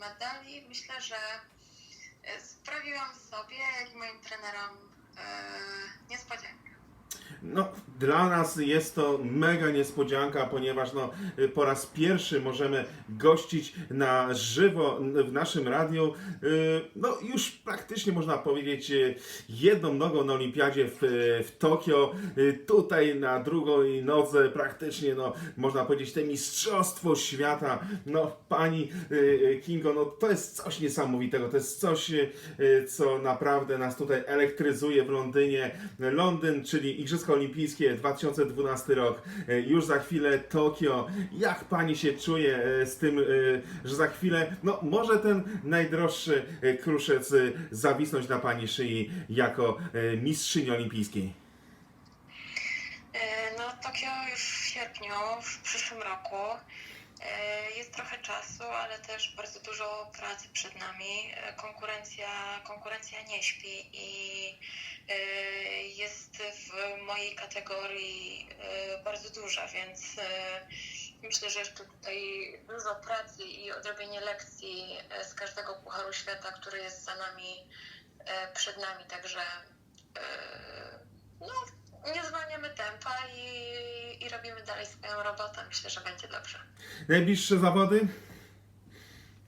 medali. Myślę, że e, sprawiłam sobie i moim trenerom e, niespodziankę. No, dla nas jest to mega niespodzianka, ponieważ no, po raz pierwszy możemy gościć na żywo w naszym radiu. No, już praktycznie można powiedzieć y, jedną nogą na olimpiadzie w, w Tokio. Y, Tutaj na drugą nodze praktycznie, no, można powiedzieć, te mistrzostwo świata. No, pani y, Kingo, no, to jest coś niesamowitego. To jest coś, co naprawdę nas tutaj elektryzuje w Londynie. Londyn, czyli Igrzyska Olimpijskie 2012 rok, e, już za chwilę Tokio. Jak pani się czuje e, z tym, e, że za chwilę, no może ten najdroższy kruszec zawisnąć na pani szyi jako mistrzyni olimpijskiej? No, Tokio już w sierpniu, w przyszłym roku. E, Jest trochę czasu, ale też bardzo dużo pracy przed nami. E, Konkurencja, konkurencja nie śpi i e, jest w mojej kategorii bardzo duża, więc myślę, że jeszcze tutaj dużo pracy i odrobienie lekcji z każdego Pucharu Świata, który jest za nami, przed nami, także no, nie zwalniamy tempa i, i robimy dalej swoją robotę. Myślę, że będzie dobrze. Najbliższe zawody?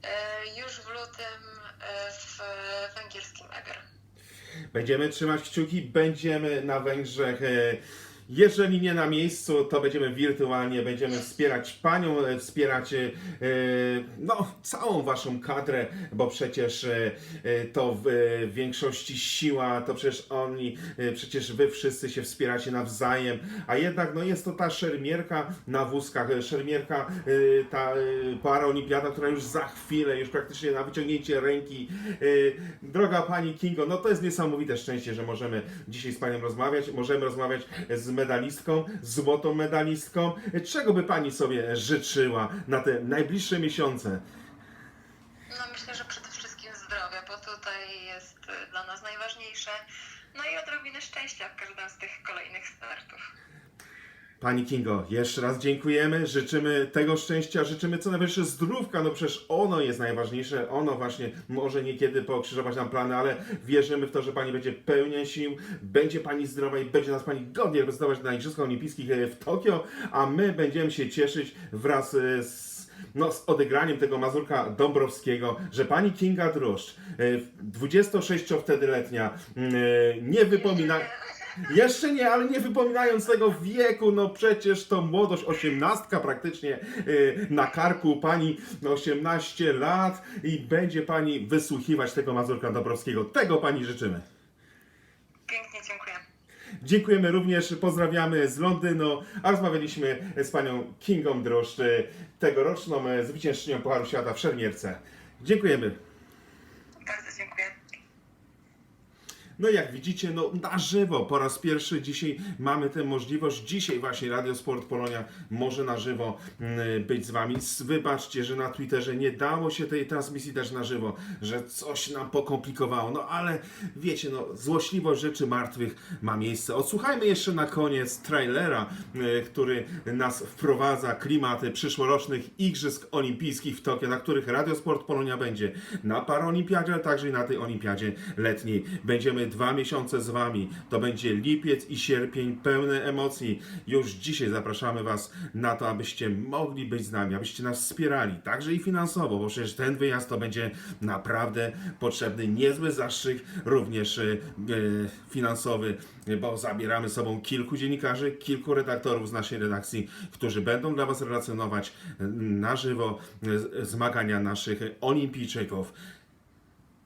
E, Już w lutym e, w węgierskim Eger. Będziemy trzymać kciuki, będziemy na Węgrzech. e, Jeżeli nie na miejscu, to będziemy wirtualnie, będziemy wspierać Panią, e, wspierać e, no, całą Waszą kadrę, bo przecież e, to w większości siła, to przecież oni, przecież Wy wszyscy się wspieracie nawzajem, a jednak no, jest to ta szermierka na wózkach, szermierka, ta paraolimpiada, która już za chwilę, już praktycznie na wyciągnięcie ręki. Droga Pani Kingo, no to jest niesamowite szczęście, że możemy dzisiaj z Panią rozmawiać, możemy rozmawiać z medalistką, złotą medalistką. Czego by Pani sobie życzyła na te najbliższe miesiące? No myślę, że przede wszystkim zdrowia, bo tutaj jest e, dla nas najważniejsze. No i odrobinę szczęścia w każdym z tych kolejnych startów. Pani Kingo, jeszcze raz dziękujemy, życzymy tego szczęścia, życzymy co najwyższe zdrówka, no przecież ono jest najważniejsze, ono właśnie może niekiedy pokrzyżować nam plany, ale wierzymy w to, że Pani będzie pełnia sił, będzie Pani zdrowa i będzie nas Pani godnie reprezentować na Igrzyskach Olimpijskich e, w Tokio, a my będziemy się cieszyć wraz e, z no, z odegraniem tego Mazurka Dąbrowskiego, że pani Kinga Droszcz, e, 26 wtedy letnia, e, nie wypomina... Jeszcze nie, ale nie wypominając tego wieku, no przecież to młodość, osiemnastka praktycznie y, na karku pani no 18 lat i będzie pani wysłuchiwać tego Mazurka Dąbrowskiego. Tego pani życzymy. Pięknie dziękuję. Dziękujemy również, pozdrawiamy z Londynu, a rozmawialiśmy z panią Kingą Droszcz, tegoroczną y, zwyciężczynią Pucharu Świata w Szermierce. Dziękujemy. Bardzo dziękuję. No jak widzicie, no na żywo, po raz pierwszy dzisiaj mamy tę możliwość. Dzisiaj właśnie Radio Sport Polonia może na żywo mm, być z Wami. Wybaczcie, że na Twitterze nie dało się tej transmisji też na żywo, że coś nam pokomplikowało. No ale wiecie, no złośliwość rzeczy martwych ma miejsce. Odsłuchajmy jeszcze na koniec trailera, y, który nas wprowadza klimaty przyszłorocznych Igrzysk Olimpijskich w Tokio, na których Radio Sport Polonia będzie na Paraolimpiadzie, ale także i na tej Olimpiadzie letniej. Będziemy dwa miesiące z Wami. To będzie lipiec i sierpień pełne emocji. Już dzisiaj zapraszamy Was na to, abyście mogli być z nami, abyście nas wspierali, także i finansowo, bo przecież ten wyjazd to będzie naprawdę potrzebny niezły zastrzyk, również e, finansowy, bo zabieramy sobą kilku dziennikarzy, kilku redaktorów z naszej redakcji, którzy będą dla Was relacjonować e, na żywo e, zmagania naszych olimpijczyków.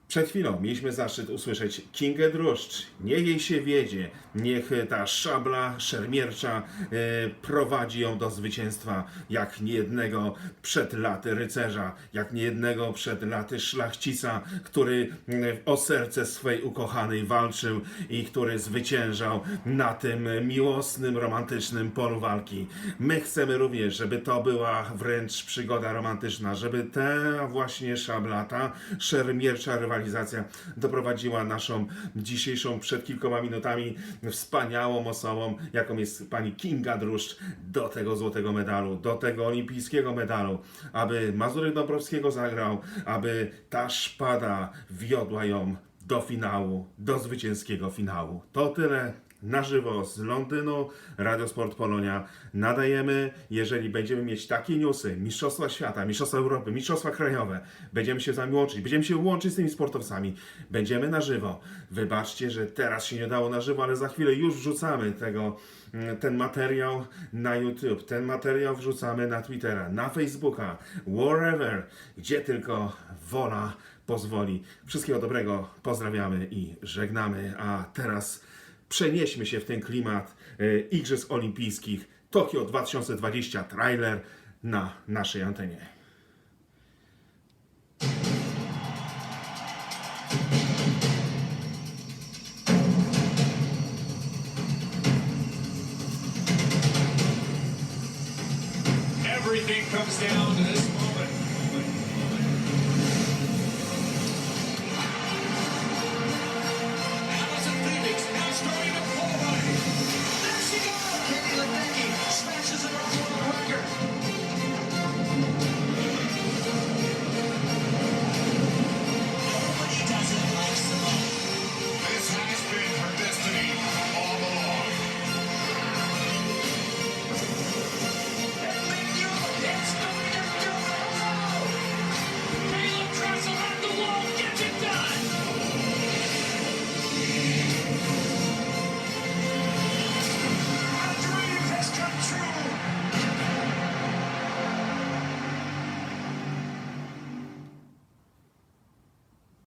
Przed chwilą mieliśmy zaszczyt usłyszeć Kingę Droszcz. Niech jej się wiedzie, niech ta szabla szermiercza e, prowadzi ją do zwycięstwa, jak niejednego przed laty rycerza, jak niejednego przed laty szlachcica, który e, o serce swej ukochanej walczył i który zwyciężał na tym miłosnym, romantycznym polu walki. My chcemy również, żeby to była wręcz przygoda romantyczna, żeby ta właśnie szabla, ta szermiercza rywalizacja rywalizacja doprowadziła naszą dzisiejszą przed kilkoma minutami wspaniałą osobą, jaką jest pani Kinga Druszcz, do tego złotego medalu, do tego olimpijskiego medalu, aby Mazurek Dąbrowskiego zagrał, aby ta szpada wiodła ją do finału, do zwycięskiego finału. To tyle na żywo z Londynu, Radio Sport Polonia. Nadajemy, jeżeli będziemy mieć takie newsy, Mistrzostwa Świata, Mistrzostwa Europy, Mistrzostwa Krajowe, będziemy się z wami łączyć, będziemy się łączyć z tymi sportowcami, będziemy na żywo. Wybaczcie, że teraz się nie dało na żywo, ale za chwilę już wrzucamy tego, mm, ten materiał na YouTube, ten materiał wrzucamy na Twittera, na Facebooka, wherever, gdzie tylko wola pozwoli. Wszystkiego dobrego, pozdrawiamy i żegnamy. A teraz przenieśmy się w ten klimat e, Igrzysk Olimpijskich Tokio 2020 trailer na naszej antenie. Everything comes down to this